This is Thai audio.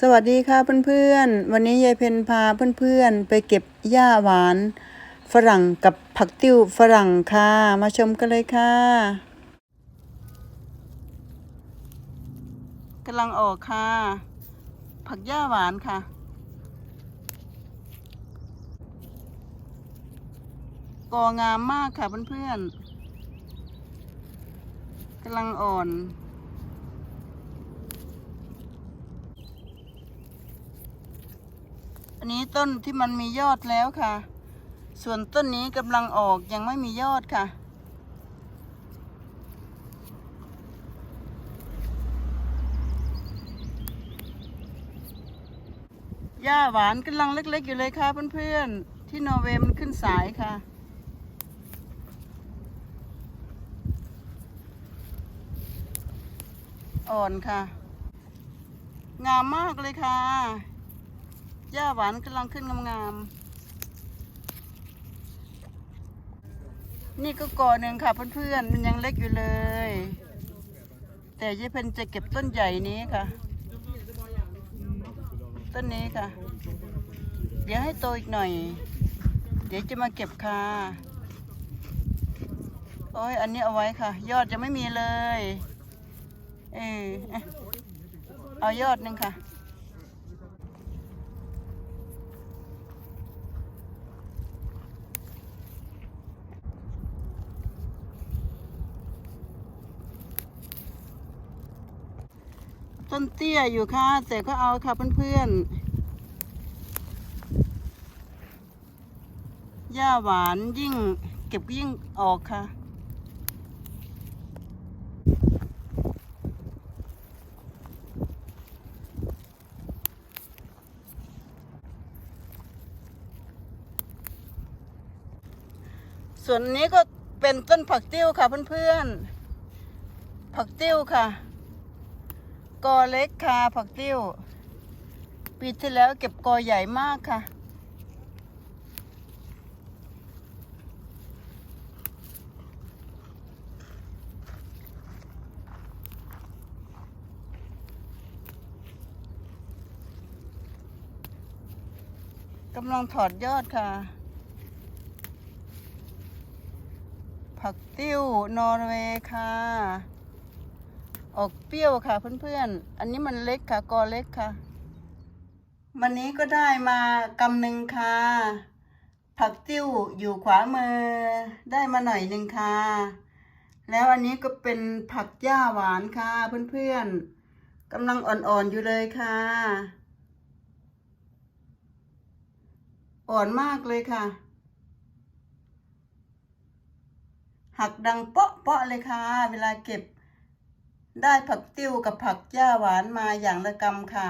สวัสดีค่ะเพื่อนๆ วันนี้ยายเพนพาเพื่อนๆ ไปเก็บหญ้าหวาน ฝรั่งกับผักติ้วฝรั่งค่ะ มาชมกันเลยค่ะกำลังออกค่ะ ผักหญ้าหวานค่ะ กองามมากค่ะเพื่อนๆกำลังอ่อน อันนี้ต้นที่มันมียอดแล้วค่ะ ส่วนต้นนี้กำลังออกยังไม่มียอดค่ะ หญ้าหวานกำลังเล็ก ๆ อยู่เลยค่ะเพื่อนๆ ที่นอร์เวย์มันขึ้นสายค่ะอ่อนค่ะ งามมากเลยค่ะ หญ้าหวานกำลังขึ้นงามๆ นี่ก็กอหนึ่งค่ะเพื่อนๆ มันยังเล็กอยู่เลย แต่ยายเพนจะเก็บต้นใหญ่นี้ค่ะ ต้นนี้ค่ะ เดี๋ยวให้โตอีกหน่อย เดี๋ยวจะมาเก็บค่ะ โอ้ย อันนี้เอาไว้ค่ะ ยอดจะไม่มีเลย เออเอายอดหนึ่งค่ะ ต้นเตี้ยอยู่ค่ะแต่ก็เอาค่ะเพื่อนๆหญ้าหวานยิ่งเก็บยิ่งออกค่ะส่วนนี้ก็เป็นต้นผักติ้วค่ะเพื่อนๆ ผักติ้วค่ะ กอเล็กค่ะ ผักติ้ว ปีที่แล้วเก็บกอใหญ่มากค่ะ กำลังถอดยอดค่ะ ผักติ้วนอร์เวย์ค่ะ ออกเปรี้ยวค่ะเพื่อนๆ อันนี้มันเล็กค่ะกอเล็กค่ะ วันนี้ก็ได้มากำหนึ่งค่ะ ผักติ้วอยู่ขวามือ ได้มาหน่อยหนึ่งค่ะ แล้วอันนี้ก็เป็นผักหญ้าหวานค่ะเพื่อนๆกำลังอ่อนๆอยู่เลยค่ะ อ่อนมากเลยค่ะ หักดังเปาะเปาะเลยค่ะ เวลาเก็บ ได้ผักติ้วกับผักหญ้าหวานมาอย่างละกำค่ะ